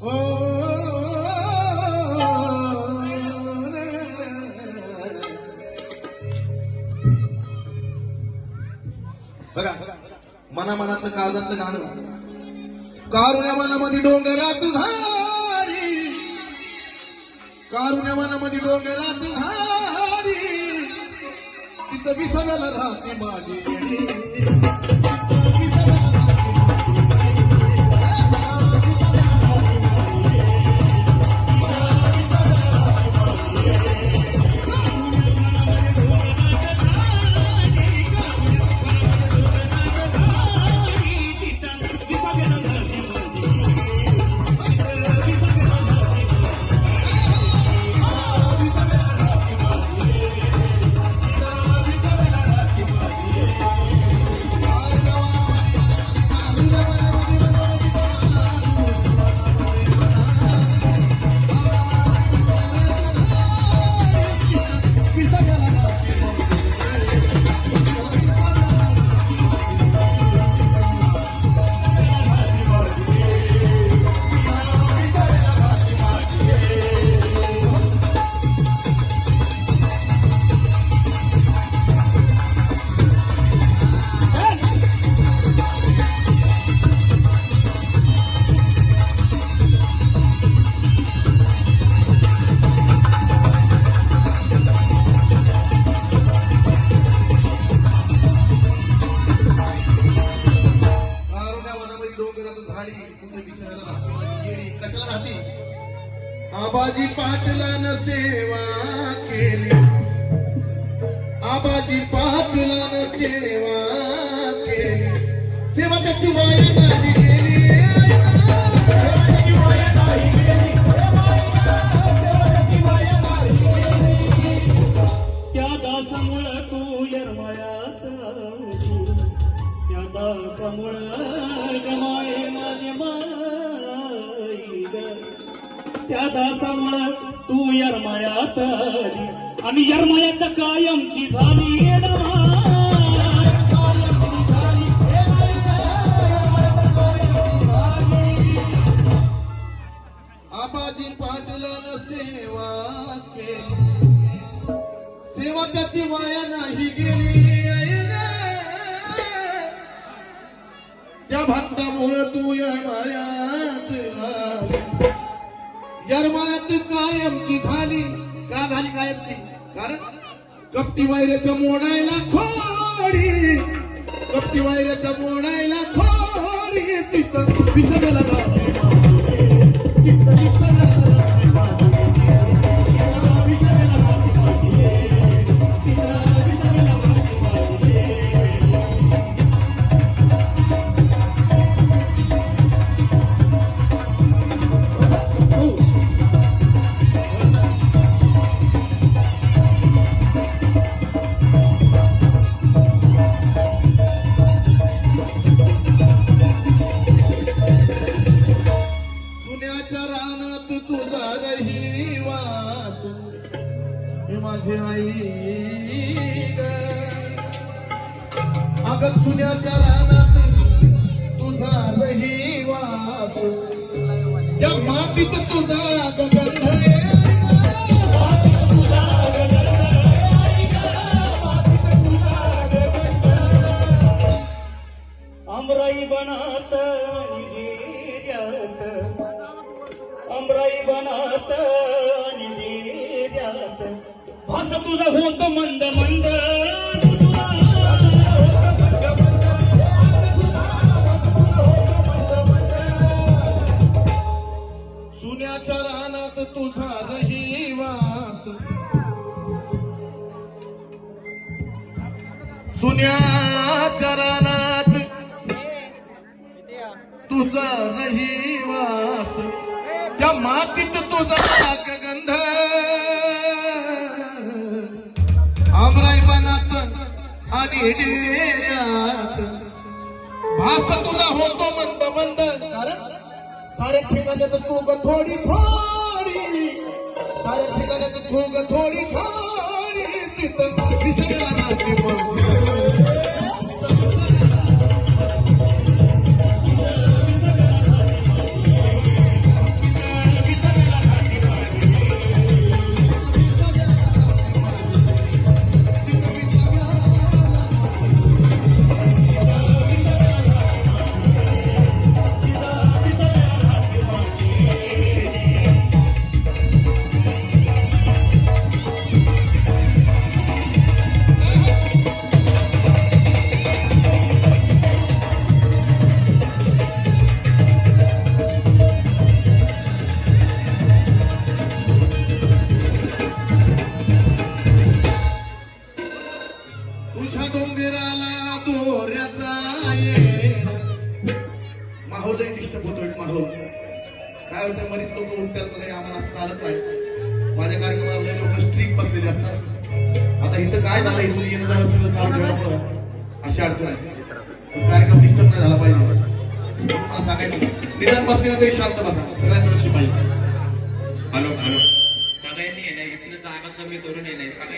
ओ बघा मना मनातलं काळजातलं गाणं. कारुण्या मनामध्ये डोंगरात झारी कारुण्या मनामध्ये डोंगरात झारी तिथं विसरायला राहते माझी. विसरायला राहते. माझी येणी. कशाला राहते? आबाजी पाटलानं सेवा केली. आबाजी पाटलानं सेवा केली. सेवा त्याची वाया नाही गेली. त्या दासांना तू यरमळ्यात आली. आणि यरमयात कायमची झाली आबाजी पाटलानं सेवा केली. सेवा त्याची वाया नाही गेली आई त्या भक्तामुळे तू यरमायात यरमायात कायमची झाली. का झाली कायमची कारण कपटी वायऱ्याचं मोडायला खोडी. कपटी वायऱ्याचं मोडायला खोडी. तिथं विसरला तिथं विसरला चुन्याच्या रानात तुझा रहिवास त्या मातीत तुझा गगन अमराई बनात अमराई बनात भास तुझा होत मंद मंद. चुन्याच्या रानात तुझा रहिवास त्या मातीत तुझा गंध. आमराई आणि डेऱ्यात. भास तुझा होतो मंद मंद. कारण साऱ्या ठिकाण्यात तू ग थोडी थोडी. साऱ्या ठिकाण्यात तू ग थोडी थोडी. हृदय डिस्टर्ब होतोय माझं. काय होतं बरीच लोक उठतात वगैरे आम्हाला असं चालत नाही. माझ्या कार्यक्रमाला लोक स्ट्रीक बसलेले असतात. आता इथं काय झालं? इथून येणं झालं सगळं चालू ठेवल्यामुळं अशी अडचण आहे. कार्यक्रम डिस्टर्ब नाही झाला पाहिजे. मला सांगायचं निदान बसलेलं तरी शांत बसा. सगळ्यांचं लक्ष पाहिजे हॅलो हॅलो. सगळ्यांनी येणार इथनं जागा कमी करून येणार ना सगळ्यांनी